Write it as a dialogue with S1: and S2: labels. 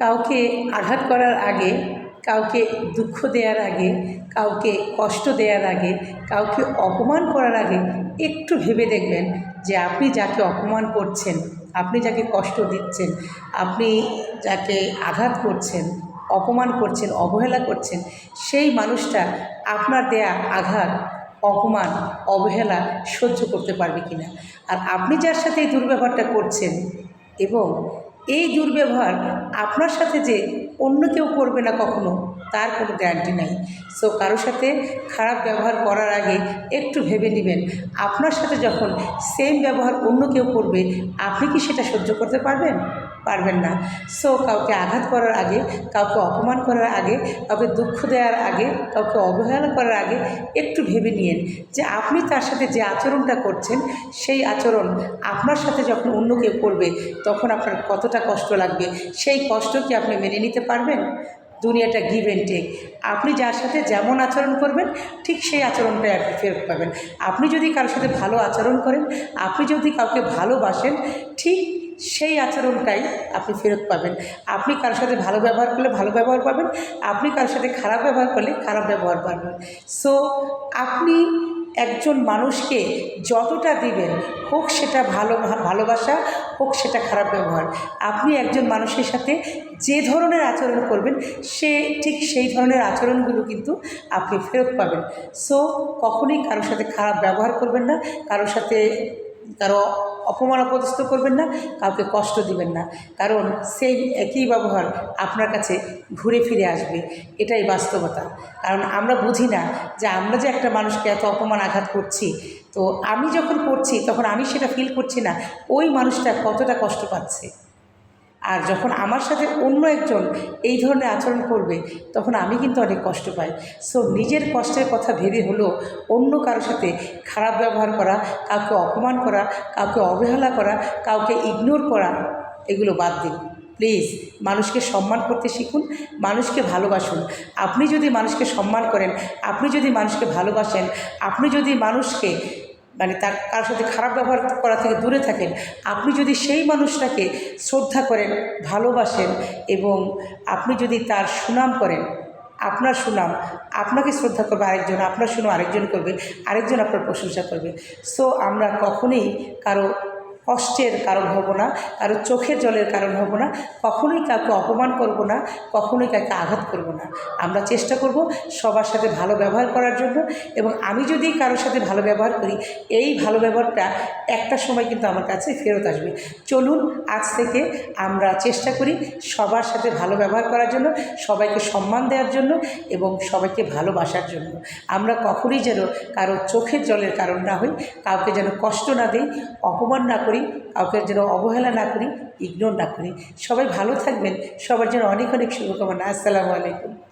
S1: কাউকে আঘাত করার আগে, কাউকে দুঃখ দেওয়ার আগে, কাউকে কষ্ট দেওয়ার আগে, কাউকে অপমান করার আগে একটু ভেবে দেখবেন যে আপনি যাকে অপমান করছেন, আপনি যাকে কষ্ট দিচ্ছেন, আপনি যাকে আঘাত করছেন, অপমান করছেন, অবহেলা করছেন, সেই মানুষটা আপনার দেয়া আঘাত, অপমান, অবহেলা সহ্য করতে পারবে কিনা। আর আপনি যার সাথে এই দুর্ব্যবহারটা করছেন এবং এই দুর্ব্যবহার আপনার সাথে যে অন্য কেউ করবে না কখনো, তার কোনো গ্যারান্টি নাই। সো কারোর সাথে খারাপ ব্যবহার করার আগে একটু ভেবে নেবেন। আপনার সাথে যখন সেম ব্যবহার অন্য কেউ করবে, আপনি কি সেটা সহ্য করতে পারবেন? পারবেন না। সো কাউকে আঘাত করার আগে, কাউকে অপমান করার আগে, কাউকে দুঃখ দেওয়ার আগে, কাউকে অবহেলা করার আগে একটু ভেবে নিন যে আপনি তার সাথে যে আচরণটা করছেন, সেই আচরণ আপনার সাথে যখন অন্য কেউ করবে, তখন আপনার কতটা কষ্ট লাগবে? সেই কষ্ট কি আপনি মেনে নিতে পারবেন? দুনিয়াটা গিভ অ্যান্ড টেক আপনি যার সাথে যেমন আচরণ করবেন, ঠিক সেই আচরণটাই আপনি ফেরত পাবেন। আপনি যদি কারোর সাথে ভালো আচরণ করেন, আপনি যদি কাউকে ভালোবাসেন, ঠিক সেই আচরণটাই আপনি ফেরত পাবেন। আপনি কারোর সাথে ভালো ব্যবহার করলে ভালো ব্যবহার পাবেন, আপনি কারোর সাথে খারাপ ব্যবহার করলে খারাপ ব্যবহার পাবেন। সো আপনি একজন মানুষকে যতটা দিবেন, হোক সেটা ভালো ভালোবাসা, হোক সেটা খারাপ ব্যবহার। আপনি একজন মানুষের সাথে যে ধরনের আচরণ করবেন, সে ঠিক সেই ধরনের আচরণগুলো কিন্তু আপনি ফেরত পাবেন। সো কখনোই কারোর সাথে খারাপ ব্যবহার করবেন না কারোর সাথে কারও অপমান, অপদস্থ করবেন না, কাউকে কষ্ট দিবেন না। কারণ সেই একই ব্যবহার আপনার কাছে ঘুরে ফিরে আসবে। এটাই বাস্তবতা। কারণ আমরা বুঝি না যে আমরা যে একটা মানুষকে এত অপমান আঘাত করছি, তো আমি যখন করছি, তখন আমি সেটা ফিল করছি না। ওই মানুষটা কতটা কষ্ট পাচ্ছে। আর যখন আমার সাথে অন্য একজন এই ধরনের আচরণ করবে, তখন আমি কিন্তু অনেক কষ্ট পাই। সো নিজের কষ্টের কথা ভেবে হলেও অন্য কারোর সাথে খারাপ ব্যবহার করা, কাউকে অপমান করা, কাউকে অবহেলা করা, কাউকে ইগনোর করা, এগুলো বাদ দিন। প্লিজ মানুষকে সম্মান করতে শিখুন, মানুষকে ভালোবাসুন। আপনি যদি মানুষকে সম্মান করেন, আপনি যদি মানুষকে ভালোবাসেন, আপনি যদি মানুষকে মানে তার কারোর সাথে খারাপ ব্যবহার করা থেকে দূরে থাকেন। আপনি যদি সেই মানুষটাকে শ্রদ্ধা করেন, ভালোবাসেন এবং আপনি যদি তার সুনাম করেন, আপনার সুনাম, আপনাকে শ্রদ্ধা করবে আরেকজন, আপনার সুনাম আরেকজন করবে, আরেকজন আপনার প্রশংসা করবে। সো আমরা কখনোই কারও কষ্টের কারণ হব না, কারও চোখের জলের কারণ হব না, কখনোই কাউকে অপমান করব না, কখনোই কাউকে আঘাত করব না। আমরা চেষ্টা করব সবার সাথে ভালো ব্যবহার করার জন্য এবং আমি যদি কারোর সাথে ভালো ব্যবহার করি, এই ভালো ব্যবহারটা একটা সময় কিন্তু আমার কাছে ফেরত আসবে। চলুন, আজ থেকে আমরা চেষ্টা করি সবার সাথে ভালো ব্যবহার করার জন্য, সবাইকে সম্মান দেওয়ার জন্য এবং সবাইকে ভালোবাসার জন্য। আমরা কখনোই যেন কারও চোখের জলের কারণ না হই, কাউকে যেন কষ্ট না দিই, অপমান না করি, কাউকে যেন অবহেলা না করি ইগনোর না করি। সবাই ভালো থাকবেন। সবার জন্য অনেক অনেক শুভকামনা। আসসালামু আলাইকুম।